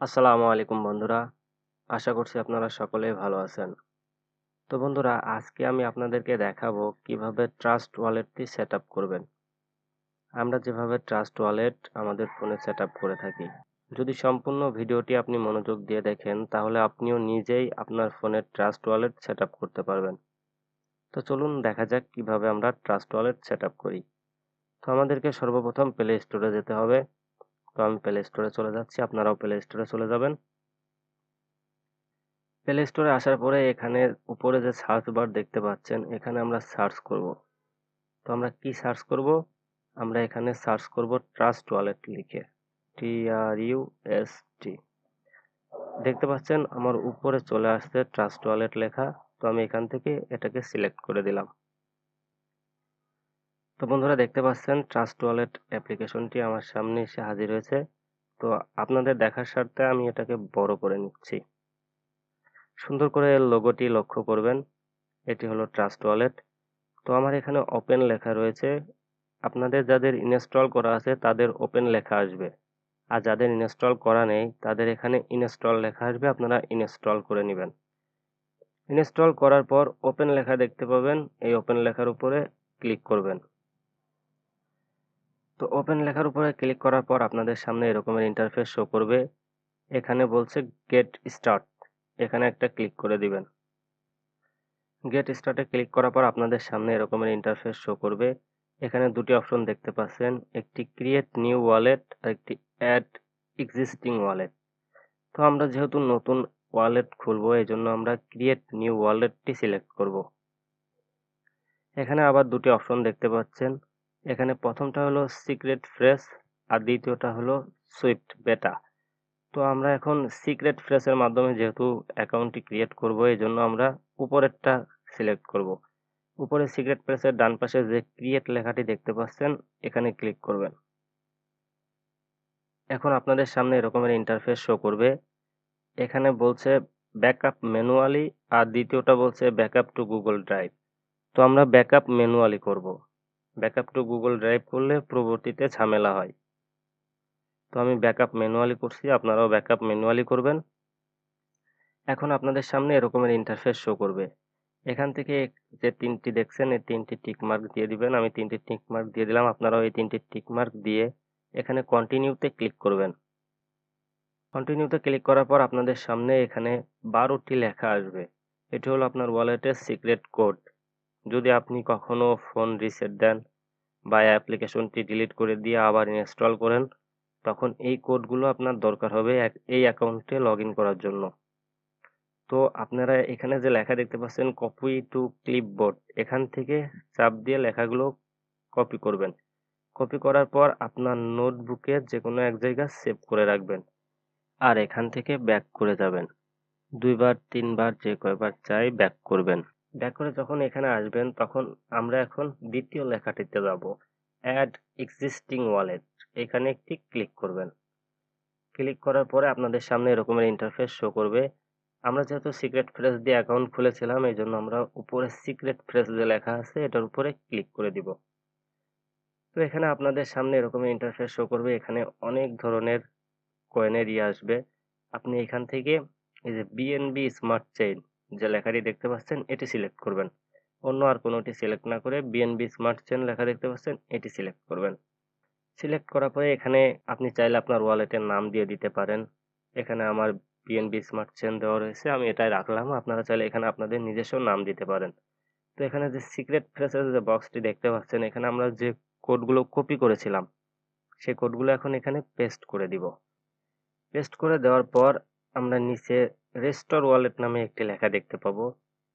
আসসালামু আলাইকুম বন্ধুরা। আশা করছি আপনারা সকলেই ভালো আছেন। তো বন্ধুরা, আজকে আমি আপনাদেরকে দেখাবো কীভাবে ট্রাস্ট ওয়ালেটটি সেট করবেন। আমরা যেভাবে ট্রাস্ট ওয়ালেট আমাদের ফোনে সেট করে থাকি। যদি সম্পূর্ণ ভিডিওটি আপনি মনোযোগ দিয়ে দেখেন, তাহলে আপনিও নিজেই আপনার ফোনের ট্রাস্ট ওয়ালেট সেট করতে পারবেন। তো চলুন দেখা যাক কীভাবে আমরা ট্রাস্ট ওয়ালেট সেট করি। তো আমাদেরকে সর্বপ্রথম প্লে স্টোরে যেতে হবে। তো আমি প্লে স্টোরে চলে যাচ্ছি, আপনারাও প্লে স্টোরে চলে যাবেন। প্লে স্টোরে আসার পরে এখানে উপরে যে সার্চ বার দেখতে পাচ্ছেন, এখানে আমরা সার্চ করব। তো আমরা কি সার্চ করব? আমরা এখানে সার্চ করব ট্রাস্ট ওয়ালেট লিখে টি আর ইউ এস টি দেখতে পাচ্ছেন, আমার উপরে চলে আসছে ট্রাস্ট ওয়ালেট লেখা, তো আমি এখান থেকে এটাকে সিলেক্ট করে দিলাম। তো বন্ধুরা দেখতে পাচ্ছেন ট্রাস্ট ওয়ালেট অ্যাপ্লিকেশনটি আমার সামনে এসে হাজির হয়েছে। তো আপনাদের দেখার স্বার্থে আমি এটাকে বড় করে নিচ্ছি। সুন্দর করে লোগোটি লক্ষ্য করবেন। এটি হলো ট্রাস্ট ওয়ালেট তো আমার এখানে ওপেন লেখা রয়েছে। আপনাদের যাদের ইনস্টল করা আছে, তাদের ওপেন লেখা আসবে। আর যাদের ইনস্টল করা নেই, তাদের এখানে ইনস্টল লেখা আসবে। আপনারা ইনস্টল করে নেবেন। ইনস্টল করার পর ওপেন লেখা দেখতে পাবেন। এই ওপেন লেখার উপরে ক্লিক করবেন। তো ওপেন লেখার উপরে ক্লিক করার পর আপনাদের সামনে এরকমের ইন্টারফেস শো করবে। এখানে বলছে গেট স্টার্ট এখানে একটা ক্লিক করে দিবেন। গেট স্টার্টে ক্লিক করার পর আপনাদের সামনে এরকমের ইন্টারফেস শো করবে। এখানে দুটি অপশন দেখতে পাচ্ছেন। একটি ক্রিয়েট নিউ ওয়ালেট আর একটি অ্যাড এক্সিস্টিং ওয়ালেট তো আমরা যেহেতু নতুন ওয়ালেট খুলবো এই জন্য আমরা ক্রিয়েট নিউ ওয়ালেটটি সিলেক্ট করব। এখানে আবার দুটি অপশন দেখতে পাচ্ছেন। এখানে প্রথমটা হলো সিক্রেট ফ্রেশ আর দ্বিতীয়টা হলো সুইফট বেটা তো আমরা এখন সিক্রেট ফ্রেশের মাধ্যমে যেহেতু অ্যাকাউন্টটি ক্রিয়েট করব, এই জন্য আমরা উপরেরটা সিলেক্ট করব। উপরে সিক্রেট ফ্রেশের ডান পাশে যে ক্রিয়েট লেখাটি দেখতে পাচ্ছেন, এখানে ক্লিক করবেন। এখন আপনাদের সামনে এরকমের ইন্টারফেস শো করবে। এখানে বলছে ব্যাকআপ ম্যানুয়ালি আর দ্বিতীয়টা বলছে ব্যাকআপ টু গুগল ড্রাইভ তো আমরা ব্যাকআপ ম্যানুয়ালি করব। ব্যাকআপ টু গুগল ড্রাইভ করলে পরবর্তীতে ঝামেলা হয়। তো আমি ব্যাকআপ ম্যানুয়ালি করছি, আপনারাও ব্যাকআপ ম্যানুয়ালি করবেন। এখন আপনাদের সামনে এরকমের ইন্টারফেস শো করবে। এখান থেকে যে তিনটি দেখছেন, এই তিনটি টিক মার্ক দিয়ে দিবেন। আমি তিনটি টিক মার্ক দিয়ে দিলাম, আপনারাও এই তিনটি টিক মার্ক দিয়ে এখানে কন্টিনিউতে ক্লিক করবেন। কন্টিনিউতে ক্লিক করার পর আপনাদের সামনে এখানে বারোটি লেখা আসবে। এটি হলো আপনার ওয়ালেটের সিক্রেট কোড যদি আপনি কখনো ফোন রিসেট দেন বা অ্যাপ্লিকেশনটি ডিলিট করে দিয়ে আবার ইনস্টল করেন, তখন এই কোডগুলো আপনার দরকার হবে এই অ্যাকাউন্টে লগ করার জন্য। তো আপনারা এখানে যে লেখা দেখতে পাচ্ছেন কপি টু ক্লিপবোর্ড এখান থেকে চাপ দিয়ে লেখাগুলো কপি করবেন। কপি করার পর আপনার নোটবুকে যে কোনো এক জায়গায় সেভ করে রাখবেন আর এখান থেকে ব্যাক করে যাবেন। দুইবার, তিনবার, যে কয়বার চাই ব্যাক করবেন। ব্যাক করে যখন এখানে আসবেন, তখন আমরা এখন দ্বিতীয় লেখাটিতে যাব। অ্যাড এক্সিস্টিং ওয়ালেট এখানে একটি ক্লিক করবেন। ক্লিক করার পরে আপনাদের সামনে এরকমের ইন্টারফেস শো করবে। আমরা যেহেতু সিক্রেট ফ্রেস দিয়ে অ্যাকাউন্ট খুলেছিলাম এই জন্য আমরা উপরে সিক্রেট ফ্রেস যে লেখা আছে, এটার উপরে ক্লিক করে দিব। তো এখানে আপনাদের সামনে এরকমের ইন্টারফেস শো করবে। এখানে অনেক ধরনের কয়েনের ইয়ে আসবে। আপনি এখান থেকে এই যে বিএনবি স্মার্ট চেইন যে লেখাটি দেখতে পাচ্ছেন, এটি সিলেক্ট করবেন। অন্য আর কোনোটি সিলেক্ট না করে বিএনবি স্মার্ট চেন লেখা দেখতে পাচ্ছেন, এটি সিলেক্ট করবেন। সিলেক্ট করার পরে এখানে আপনি চাইলে আপনার ওয়ালেটের নাম দিয়ে দিতে পারেন। এখানে আমার বিএনবি স্মার্ট চেন দেওয়া রয়েছে, আমি এটাই রাখলাম, আপনারা চাইলে এখানে আপনাদের নিজস্ব নাম দিতে পারেন। তো এখানে যে সিক্রেট ফ্রেসের যে বক্সটি দেখতে পাচ্ছেন, এখানে আমরা যে কোডগুলো কপি করেছিলাম, সেই কোডগুলো এখন এখানে পেস্ট করে দিব। পেস্ট করে দেওয়ার পর আমরা নিচে রেস্টোর ওয়ালেট নামে একটি লেখা দেখতে পাবো।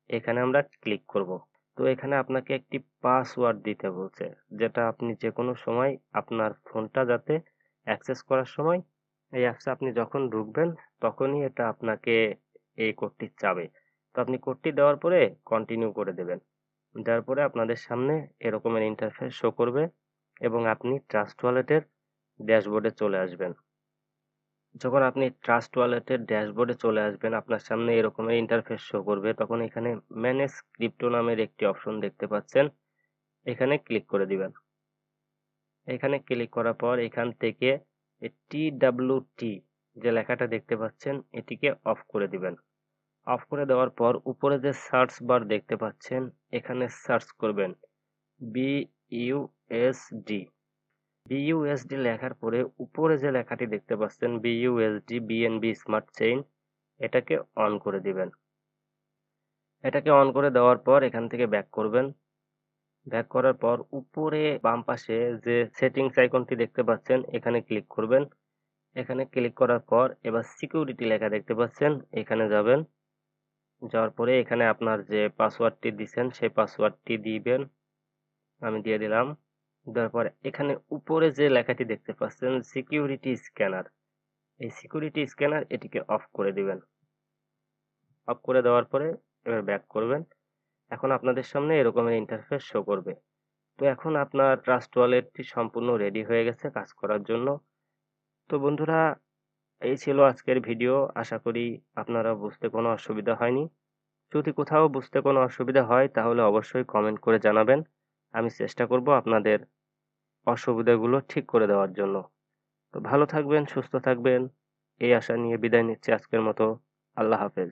এখানে আমরা ক্লিক করব। তো এখানে আপনাকে একটি পাসওয়ার্ড দিতে বলছে, যেটা আপনি যে কোনো সময় আপনার ফোনটা যাতে অ্যাক্সেস করার সময় এই অ্যাপসে আপনি যখন ঢুকবেন, তখনই এটা আপনাকে এই কোডটি চাবে। তো আপনি কোডটি দেওয়ার পরে কন্টিনিউ করে দেবেন। দেওয়ার পরে আপনাদের সামনে এরকমের ইন্টারফেস শো করবে এবং আপনি ট্রাস্ট ওয়ালেটের ড্যাশবোর্ডে চলে আসবেন। যখন আপনি ট্রাস্ট ওয়ালেটের ড্যাশবোর্ডে চলে আসবেন, আপনার সামনে এরকমের ইন্টারফেস শো করবে। তখন এখানে ম্যানেজ ক্রিপ্টো নামের একটি অপশন দেখতে পাচ্ছেন। এখানে ক্লিক করে দিবেন। এখানে ক্লিক করার পর এখান থেকে টি ডাব্লিউ টি যে লেখাটা দেখতে পাচ্ছেন, এটিকে অফ করে দিবেন। অফ করে দেওয়ার পর উপরে যে সার্চ বার দেখতে পাচ্ছেন, এখানে সার্চ করবেন। বি ইউএসডি বিইউএসডি লেখার পরে উপরে যে লেখাটি দেখতে পাচ্ছেন বিইউএসডি বিএনবি স্মার্ট চেইন এটাকে অন করে দিবেন। এটাকে অন করে দেওয়ার পর এখান থেকে ব্যাক করবেন। ব্যাক করার পর উপরে বাম পাশে যে সেটিংস আইকনটি দেখতে পাচ্ছেন, এখানে ক্লিক করবেন। এখানে ক্লিক করার পর এবার সিকিউরিটি লেখা দেখতে পাচ্ছেন, এখানে যাবেন। যাওয়ার পরে এখানে আপনার যে পাসওয়ার্ডটি দিচ্ছেন সেই পাসওয়ার্ডটি দিবেন। আমি দিয়ে দিলাম। দেওয়ার পর এখানে উপরে যে লেখাটি দেখতে পাচ্ছেন সিকিউরিটি স্ক্যানার এই সিকিউরিটি স্ক্যানার এটিকে অফ করে দিবেন। অফ করে দেওয়ার পরে এবার ব্যাক করবেন। এখন আপনাদের সামনে এরকমের ইন্টারফেস শো করবে। তো এখন আপনার ট্রাস্ট ওয়ালেটটি সম্পূর্ণ রেডি হয়ে গেছে কাজ করার জন্য। তো বন্ধুরা, এই ছিল আজকের ভিডিও আশা করি আপনারা বুঝতে কোনো অসুবিধা হয়নি। যদি কোথাও বুঝতে কোনো অসুবিধা হয়, তাহলে অবশ্যই কমেন্ট করে জানাবেন। আমি চেষ্টা করব আপনাদের অসুবিধাগুলো ঠিক করে দেওয়ার জন্য। তো ভালো থাকবেন, সুস্থ থাকবেন। এই আশা নিয়ে বিদায় নিচ্ছি আজকের মতো। আল্লাহ হাফেজ।